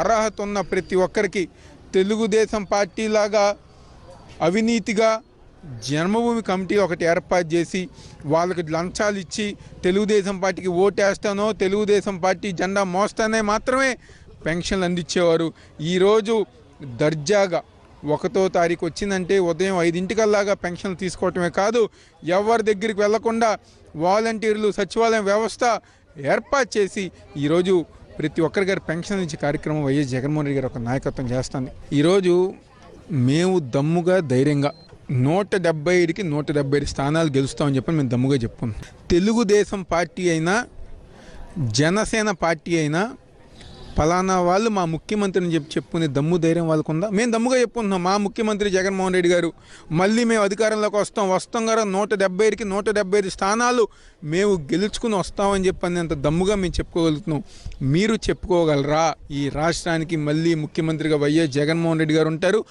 అర్హత ఉన్న ప్రతి ఒక్కరికి తెలుగుదేశం పార్టీలాగా అవినీతిగా జన్మభూమి కమిటీ ఒకటి ఏర్పాటు చేసి వాళ్ళకి లంచాలు ఇచ్చి తెలుగుదేశం పార్టీకి ఓటేస్తానో తెలుగుదేశం పార్టీ జెండా మోస్తానే మాత్రమే పెన్షన్లు అందించేవారు. ఈరోజు దర్జాగా ఒకటో తారీఖు వచ్చిందంటే ఉదయం ఐదింటికల్లాగా పెన్షన్లు తీసుకోవటమే కాదు ఎవరి దగ్గరికి వెళ్ళకుండా వాలంటీర్లు సచివాలయం వ్యవస్థ ఏర్పాటు చేసి ఈరోజు ప్రతి ఒక్కరి గారి పెన్షన్ ఇచ్చే కార్యక్రమం వైఎస్ జగన్మోహన్ రెడ్డి గారు ఒక నాయకత్వం చేస్తుంది ఈరోజు మేము దమ్ముగా ధైర్యంగా నూట డెబ్బై ఐదుకి నూట డెబ్బై ఐదు స్థానాలు గెలుస్తామని చెప్పి మేము దమ్ముగా చెప్పుకున్నాం. తెలుగుదేశం పార్టీ అయినా జనసేన పార్టీ అయినా ఫలానా వాళ్ళు మా ముఖ్యమంత్రిని చెప్పి చెప్పుకునే దమ్ము ధైర్యం వాళ్ళకు ఉందా? మేము దమ్ముగా చెప్పుకుంటున్నాం. మా ముఖ్యమంత్రి జగన్మోహన్ రెడ్డి గారు మళ్ళీ మేము అధికారంలోకి వస్తాం. వస్తాం కదా నూట డెబ్బై ఐదుకి నూట డెబ్బై ఐదు స్థానాలు మేము గెలుచుకుని వస్తామని చెప్పని అంత దమ్ముగా మేము చెప్పుకోగలుగుతున్నాం. మీరు చెప్పుకోగలరా? ఈ రాష్ట్రానికి మళ్ళీ ముఖ్యమంత్రిగా వైఎస్ జగన్మోహన్ రెడ్డి గారు ఉంటారు.